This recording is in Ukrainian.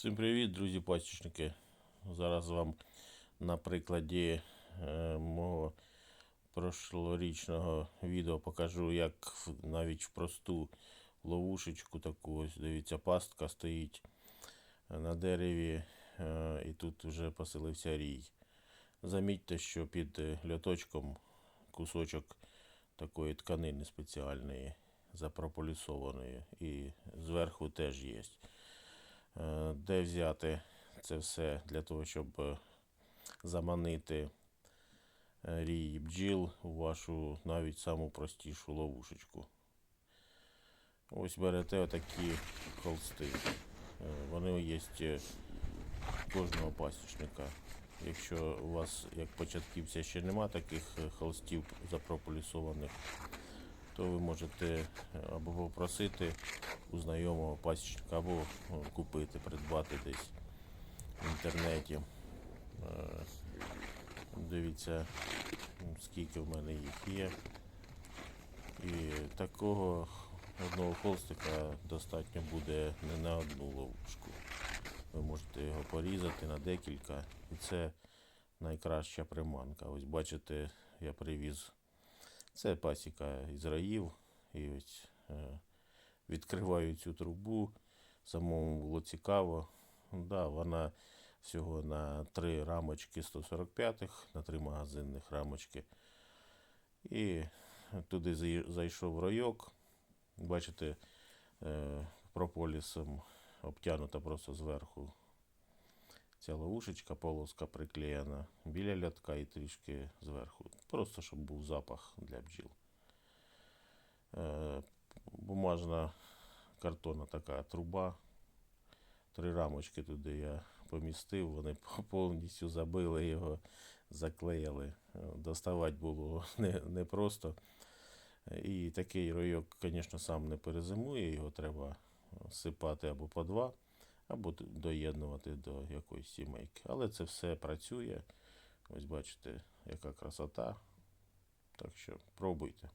Всім привіт, друзі пасічники. Зараз вам на прикладі е, мого прошлорічного відео покажу, як навіть в просту ловушечку таку ось дивіться, пастка стоїть на дереві, е, і тут вже поселився рій. Замітьте, що під е, льоточком кусочок такої тканини спеціальної, запрополісованої, і зверху теж є. Е, Де взяти це все для того, щоб е, заманити е, рій бджіл у вашу навіть саму простішу ловушечку. Ось берете отакі холсти. Вони є кожного пасічника. Якщо у вас, як початківця, ще нема таких холстів запрополісованих, то ви можете е, або попросити у знайомого пасічника, або ну, купити, придбати десь в інтернеті. Е, Дивіться, скільки в мене їх є. І такого одного холстика достатньо буде не на одну ловушку. Ви можете його порізати на декілька, і це найкраща приманка. Ось бачите, я привіз. Це пасіка із раїв. І ось е, відкриваю цю трубу. Самому було цікаво. Да, вона всього на три рамочки 145-х, на три магазинних рамочки. І туди зайшов ройок. Бачите, е, прополісом обтянута просто зверху ця ловушечка, полоска приклеєна біля лятка і трішки зверху. Просто щоб був запах для бджіл. Е, бумажна картонна така труба. Три рамочки туди я помістив, вони повністю забили його, заклеїли. Доставати було не- непросто. І такий ройок, звісно, сам не перезимує, його треба сипати або по два, або доєднувати до якоїсь сімейки. Але це все працює. Ось бачите, яка красота. Так що пробуйте.